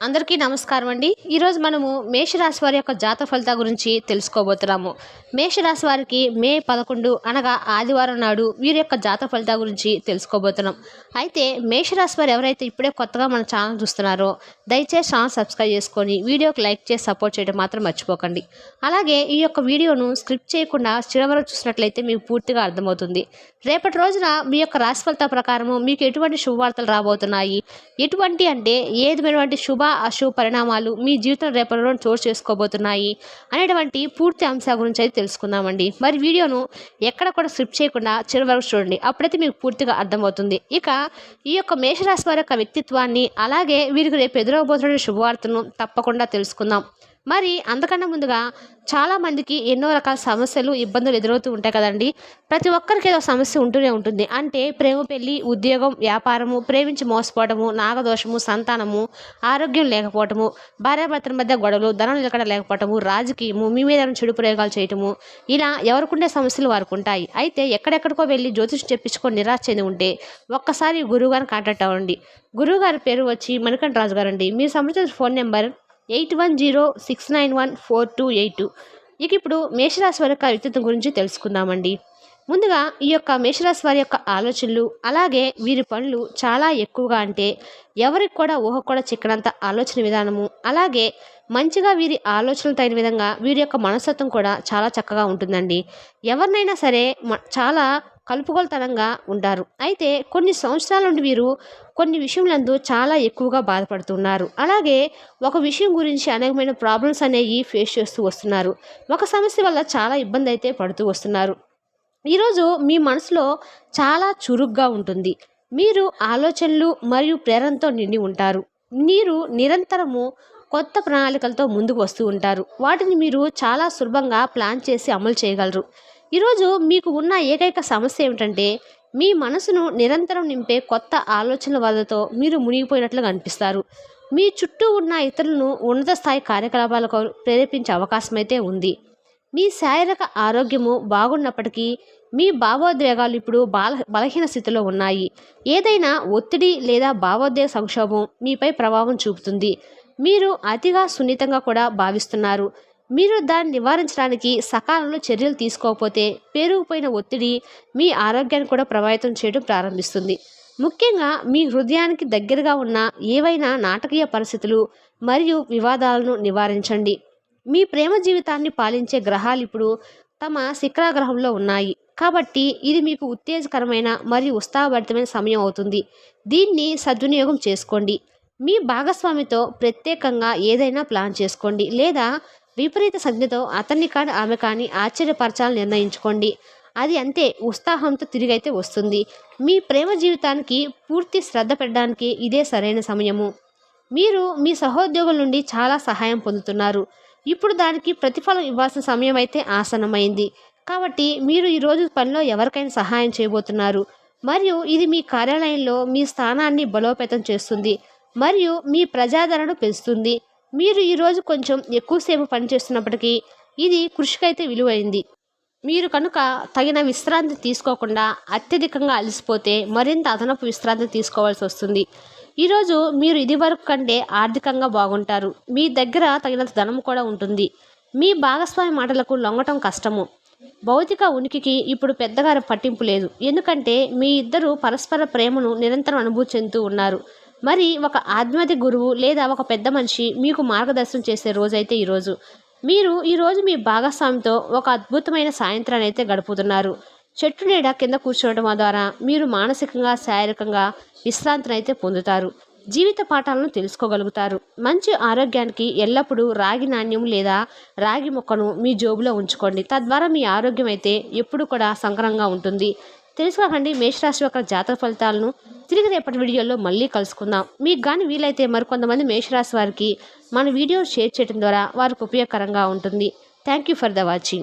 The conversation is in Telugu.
అందరికీ నమస్కారం అండి. ఈరోజు మనము మేషరాశి వారి యొక్క జాత ఫలితాల గురించి తెలుసుకోబోతున్నాము. మేషరాశి వారికి మే పదకొండు అనగా ఆదివారం నాడు వీరి యొక్క జాత ఫలితాల గురించి తెలుసుకోబోతున్నాం. అయితే మేషరాశి వారు ఎవరైతే ఇప్పుడే కొత్తగా మన ఛానల్ చూస్తున్నారో దయచేసి ఛానల్ సబ్స్క్రైబ్ చేసుకొని వీడియోకి లైక్ చేసి సపోర్ట్ చేయడం మాత్రం మర్చిపోకండి. అలాగే ఈ యొక్క వీడియోను స్క్రిప్ట్ చేయకుండా చివరకు చూసినట్లయితే మీకు పూర్తిగా అర్థమవుతుంది. రేపటి రోజున మీ యొక్క రాశి ఫలితాల ప్రకారము మీకు ఎటువంటి శుభవార్తలు రాబోతున్నాయి? ఎటువంటి అంటే ఏదైనటువంటి శుభ అశుభ పరిణామాలు మీ జీవితం రేపటిలో చోటు చేసుకోబోతున్నాయి అనేటువంటి పూర్తి అంశాల గురించి అయితే తెలుసుకుందామండి. మరి వీడియోను ఎక్కడ కూడా స్క్రిప్ట్ చేయకుండా చివరి వరకు చూడండి. అప్పుడైతే మీకు పూర్తిగా అర్థమవుతుంది. ఇక ఈ యొక్క మేషరాశి వారి యొక్క వ్యక్తిత్వాన్ని అలాగే వీరికి రేపు ఎదురవబోతున్న శుభవార్తను తప్పకుండా తెలుసుకుందాం. మరి అంతకన్నా ముందుగా చాలామందికి ఎన్నో రకాల సమస్యలు ఇబ్బందులు ఎదురవుతూ ఉంటాయి కదండి. ప్రతి ఒక్కరికి ఏదో సమస్య ఉంటూనే ఉంటుంది. అంటే ప్రేమ పెళ్ళి ఉద్యోగం వ్యాపారము ప్రేమించి మోసపోవడము నాగదోషము సంతానము ఆరోగ్యం లేకపోవటము భార్యాభర్తల మధ్య గొడవలు ధనం నిలకడ లేకపోవటము రాజకీయము మీ మీద చెడు ప్రయోగాలు చేయటము ఇలా ఎవరికుండే సమస్యలు వారికి ఉంటాయి. అయితే ఎక్కడెక్కడికో వెళ్ళి జ్యోతిషం చెప్పించుకొని నిరాశ చెంది ఉంటే ఒక్కసారి గురువుగారిని కాంటాక్ట్ అవ్వండి. గురువుగారి పేరు వచ్చి మణికంఠ రాజు గారు అండి మీ సంబంధించిన phone number eight one zero six nine one four two eight. Two ఇక ఇప్పుడు మేషరాశి వారి యొక్క వ్యక్తిత్వం గురించి తెలుసుకుందామండి. ముందుగా ఈ యొక్క మేషరాశి వారి యొక్క ఆలోచనలు అలాగే వీరి పనులు చాలా ఎక్కువగా అంటే ఎవరికి కూడా ఊహ కూడా చిక్కనంత ఆలోచన విధానము అలాగే మంచిగా వీరి ఆలోచనలు తగిన విధంగా వీరి యొక్క మనస్తత్వం కూడా చాలా చక్కగా ఉంటుందండి. ఎవరినైనా సరే చాలా కలుపుగోలుతనంగా ఉంటారు. అయితే కొన్ని సంవత్సరాల నుండి వీరు కొన్ని విషయములందు చాలా ఎక్కువగా బాధపడుతున్నారు. అలాగే ఒక విషయం గురించి అనేకమైన ప్రాబ్లమ్స్ అనేవి ఫేస్ చేస్తూ వస్తున్నారు. ఒక సమస్య వల్ల చాలా ఇబ్బంది అయితే పడుతూ వస్తున్నారు. ఈరోజు మీ మనసులో చాలా చురుగ్గా ఉంటుంది. మీరు ఆలోచనలు మరియు ప్రేరణతో నిండి ఉంటారు. మీరు నిరంతరము కొత్త ప్రణాళికలతో ముందుకు వస్తూ ఉంటారు. వాటిని మీరు చాలా సులభంగా ప్లాన్ చేసి అమలు చేయగలరు. ఈరోజు మీకు ఉన్న ఏకైక సమస్య ఏమిటంటే మీ మనసును నిరంతరం నింపే కొత్త ఆలోచనల వల్లతో మీరు మునిగిపోయినట్లుగా అనిపిస్తారు. మీ చుట్టూ ఉన్న ఇతరులను ఉన్నత స్థాయి కార్యకలాపాలకు ప్రేరేపించే అవకాశం అయితే ఉంది. మీ శారీరక ఆరోగ్యము బాగున్నప్పటికీ మీ భావోద్వేగాలు ఇప్పుడు బాల బలహీన స్థితిలో ఉన్నాయి. ఏదైనా ఒత్తిడి లేదా భావోద్వేగ సంక్షోభం మీపై ప్రభావం చూపుతుంది. మీరు అతిగా సున్నితంగా కూడా భావిస్తున్నారు. మీరు దాన్ని నివారించడానికి సకాలంలో చర్యలు తీసుకోకపోతే పెరిగిపోయిన ఒత్తిడి మీ ఆరోగ్యాన్ని కూడా ప్రభావితం చేయడం ప్రారంభిస్తుంది. ముఖ్యంగా మీ హృదయానికి దగ్గరగా ఉన్న ఏవైనా నాటకీయ పరిస్థితులు మరియు వివాదాలను నివారించండి. మీ ప్రేమ జీవితాన్ని పాలించే గ్రహాలు ఇప్పుడు తమ శిఖరాగ్రహంలో ఉన్నాయి. కాబట్టి ఇది మీకు ఉత్తేజకరమైన మరియు ఉత్సాహభరితమైన సమయం అవుతుంది. దీన్ని సద్వినియోగం చేసుకోండి. మీ భాగస్వామితో ప్రత్యేకంగా ఏదైనా ప్లాన్ చేసుకోండి లేదా విపరీత సంజ్ఞతో అతన్ని కానీ ఆమె కానీ ఆశ్చర్యపరచాలని నిర్ణయించుకోండి. అది అంతే ఉత్సాహంతో తిరిగైతే వస్తుంది. మీ ప్రేమ జీవితానికి పూర్తి శ్రద్ధ పెట్టడానికి ఇదే సరైన సమయము. మీరు మీ సహోద్యోగుల నుండి చాలా సహాయం పొందుతున్నారు. ఇప్పుడు దానికి ప్రతిఫలం ఇవ్వాల్సిన సమయం అయితే ఆసనమైంది కాబట్టి మీరు ఈరోజు పనిలో ఎవరికైనా సహాయం చేయబోతున్నారు. మరియు ఇది మీ కార్యాలయంలో మీ స్థానాన్ని బలోపేతం చేస్తుంది. మరియు మీ ప్రజాదరణను పెంచుతుంది. మీరు ఈరోజు కొంచెం ఎక్కువసేపు పనిచేస్తున్నప్పటికీ ఇది కృషికైతే విలువైంది. మీరు కనుక తగిన విశ్రాంతి తీసుకోకుండా అత్యధికంగా అలసిపోతే మరింత అదనపు విశ్రాంతి తీసుకోవాల్సి వస్తుంది. ఈరోజు మీరు ఇది వరకు కంటే ఆర్థికంగా బాగుంటారు. మీ దగ్గర తగినంత ధనం కూడా ఉంటుంది. మీ భాగస్వామి మాటలకు లొంగటం కష్టము. భౌతిక ఉనికికి ఇప్పుడు పెద్దగా పట్టింపు లేదు. ఎందుకంటే మీ ఇద్దరు పరస్పర ప్రేమను నిరంతరం అనుభూతి చెందుతూ ఉన్నారు. మరి ఒక ఆధ్యాత్మిక గురువు లేదా ఒక పెద్ద మనిషి మీకు మార్గదర్శనం చేసే రోజైతే ఈరోజు మీరు ఈరోజు మీ భాగస్వామితో ఒక అద్భుతమైన సాయంత్రాన్ని అయితే గడుపుతున్నారు. చెట్టు నీడ కింద కూర్చోవడం ద్వారా మీరు మానసికంగా శారీరకంగా విశ్రాంతిని అయితే పొందుతారు. జీవిత పాఠాలను తెలుసుకోగలుగుతారు. మంచి ఆరోగ్యానికి ఎల్లప్పుడూ రాగి నాణ్యం లేదా రాగి మొక్కను మీ జోబులో ఉంచుకోండి. తద్వారా మీ ఆరోగ్యం అయితే ఎప్పుడు కూడా సంకరంగా ఉంటుంది. తెలుసుకోకండి మేషరాశి యొక్క జాతక ఫలితాలను. తిరిగి రేపటి వీడియోలో మళ్ళీ కలుసుకుందాం. మీకు కానీ వీలైతే మరికొంతమంది మేషరాశి వారికి మన వీడియో షేర్ చేయడం ద్వారా వారికి ఉపయోగకరంగా ఉంటుంది. Thank you for the watching